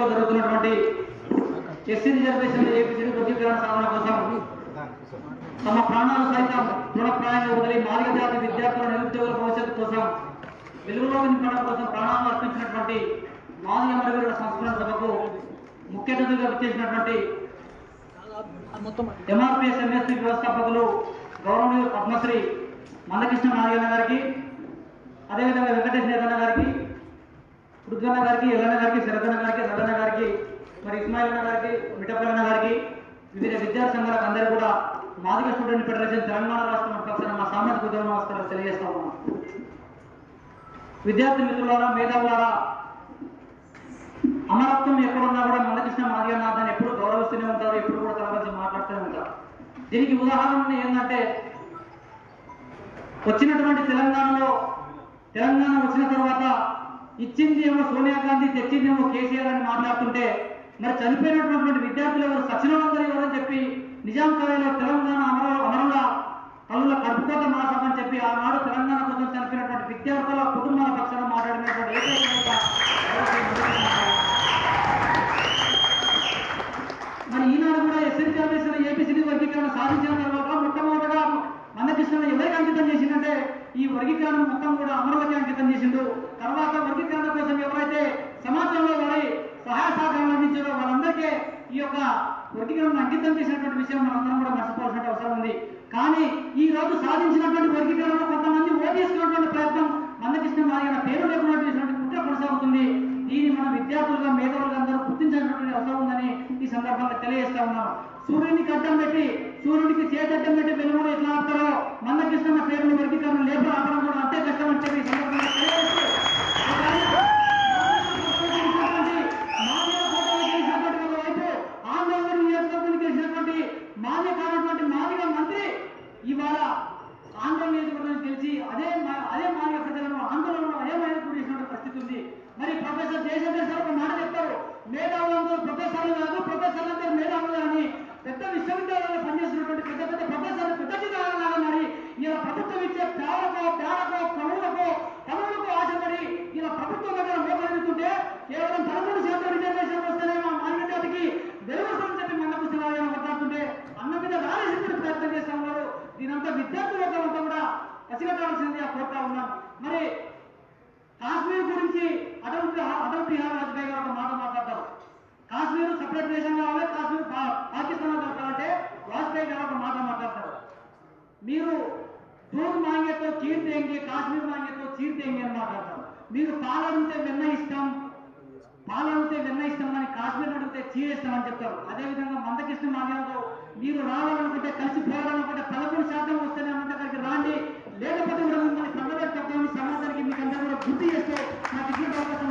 లో జరుగుతున్నటువంటి SC reservation APC వర్గీకరణ సాధన కోసం తమ ప్రాణాలు సైతం తృణప్రాయంగా వదిలి మాదిగ జాతి విద్యార్థుల నిరుద్యోగుల భవిష్యత్తు కోసం వెలుగులో నింపడం కోసం ప్రాణాలు అర్పించినటువంటి మాదిగ మరుగుల సంస్కరణ సభకు ముఖ్య అతిథిగా విచ్చేసినటువంటి ఎంఆర్పిఎస్ ఎంఎస్పీ వ్యవస్థాపకులు గౌరవనీయులు పద్మశ్రీ మందకృష్ణ నారాయణ గారికి అదేవిధంగా వెంకటేష్ నేతన్న గారికి పృథ్వన్న గారికి ఎల్లన్న గారికి శరదన్న గారికి రదన్న గారికి మరి ఇస్మాయిల్ అన్న గారికి మిఠపల్లన్న గారికి వివిధ విద్యార్థి సంఘాలకు అందరూ కూడా మాదిక స్టూడెంట్ ఫెడరేషన్ తెలంగాణ రాష్ట్రం పక్షాన మా సామాజిక ఉద్యమ నమస్కారాలు తెలియజేస్తా ఉన్నాం. విద్యార్థి మిత్రులారా మేధావులారా అమరత్వం ఎక్కడున్నా కూడా మందకృష్ణ మాదిగన్న ఎప్పుడు గౌరవిస్తూనే ఉంటారు ఎప్పుడు కూడా తలవంచి మాట్లాడుతూనే ఉంటారు. దీనికి ఉదాహరణ ఏంటంటే వచ్చినటువంటి తెలంగాణలో తెలంగాణ వచ్చిన తర్వాత ఇచ్చింది ఏమో సోనియా గాంధీ తెచ్చింది ఏమో కేసీఆర్ అని మాట్లాడుతుంటే మరి చనిపోయినటువంటి విద్యార్థులు ఎవరు? సచినవందరూ ఎవరని చెప్పి నిజాం కాలేలో తెలంగాణ అమర అమరుల కళ్ళ కడుపుకోత మాసం అని చెప్పి ఆనాడు తెలంగాణ కోసం చనిపోయినటువంటి విద్యార్థుల కుటుంబాల పక్షాన మాట్లాడినటువంటి ఏకైక మరి ఈనాడు కూడా ఎస్సీ రిజర్వేషన్ ఏపీసీ వర్గీకరణ సాధించిన తర్వాత మొట్టమొదటిగా మందకృష్ణ ఎవరికి అంకితం చేసిందంటే ఈ వర్గీకరణ మొత్తం కూడా అమరుల ఈ యొక్క వర్గీకరణ అంకితం చేసినటువంటి విషయం మనందరం కూడా మర్చిపోవాల్సిన అవసరం ఉంది. కానీ ఈ రోజు సాధించినటువంటి వర్గీకరణలో కొంతమంది ఓటేసుకున్నటువంటి ప్రయత్నం మందకృష్ణ మాదిగన పేరు లేకున్నటువంటి కుట్ర కొనసాగుతుంది. దీన్ని మన విద్యార్థులుగా మేధావులుగా అందరూ గుర్తించాల్సినటువంటి అవసరం ఉందని ఈ సందర్భంగా తెలియజేస్తా ఉన్నాను సూర్యునికి అడ్డం పెట్టి సూర్యుడికి చేతి అడ్డం పెట్టి వెలుగుడు ఎట్లా ఆపుతారో మందకృష్ణ పేరుని వర్గీకరణ లేపు ఆపడం కూడా అంతే కష్టం అని చెప్పి ఈ సందర్భంగా తెలియజేస్తూ ఆందోళన నియోజకవర్గం గెలిచినటువంటి కానటువంటి మాదిగ మంత్రి ఇవాళ ఆందోళన నియోజకవర్గానికి తెలిసి అదే అదే మాదిగ ప్రజలను ఆందోళనలో అదే మాదిగ చేసినటువంటి పరిస్థితి ఉంది. మరి ప్రొఫెసర్ జయశంకర్ సార్ ఒక మాట చెప్తారు మేధావులందరూ ప్రొఫెసర్లు కాదు ప్రొఫెసర్లందరూ మేధావులు అని పెద్ద విశ్వవిద్యాలయంలో పనిచేసినటువంటి పెద్ద పెద్ద ప్రొఫెసర్లు పెద్ద జిల్లాగా మరి ఇలా ప్రభుత్వం ఇచ్చే పేడకో పేడకో పనులకు పనులకు ఆశపడి ఇలా ప్రభుత్వం దగ్గర మోకరిస్తుంటే కేవలం పదకొండు శాతం రిజర్వేషన్ వస్తేనే మా మాదిగ జాతికి వెలుగుతుందని చెప్పి మన పుస్తకాలను మాట్లాడుతుంటే అన్న మీద రాలేసిన ప్రయత్నం చేస్తా ఉన్నారు దీనంతా విద్యార్థులు అంతా కూడా పసిగట్టాల్సింది ఆ కోరుతా ఉన్నాం. మరి కాశ్మీర్ గురించి అటల్ అటల్ బిహారీ వాజ్పేయి గారు ఒక మాట మాట్లాడతారు. కాశ్మీర్ సపరేట్ దేశం కావాలి కాశ్మీర్ పాకిస్తాన్ కలపాలంటే వాజ్పేయి గారు ఒక మాట మాట్లాడతారు. మీరు దూద్ మాంగేతో చీర్ కాశ్మీర్ మాంగేతో చీర్ అని మాట్లాడతారు. మీరు పాలడితే వెన్న ఇష్టం పాలడితే వెన్న ఇష్టం అని కాశ్మీర్ అడిగితే చీరేస్తామని చెప్తారు. అదేవిధంగా మందకృష్ణ మాధ్యంలో మీరు రావాలనుకుంటే కలిసి పోవాలనుకుంటే పదకొండు శాతం వస్తేనే అన్నట్టు అక్కడికి రాండి. లేకపోతే కూడా మిమ్మల్ని సమాధానం చెప్తామని సమాజానికి మీకు అందరూ కూడా గుర్తు చేస్తే నాకు ఇచ్చిన అవకాశం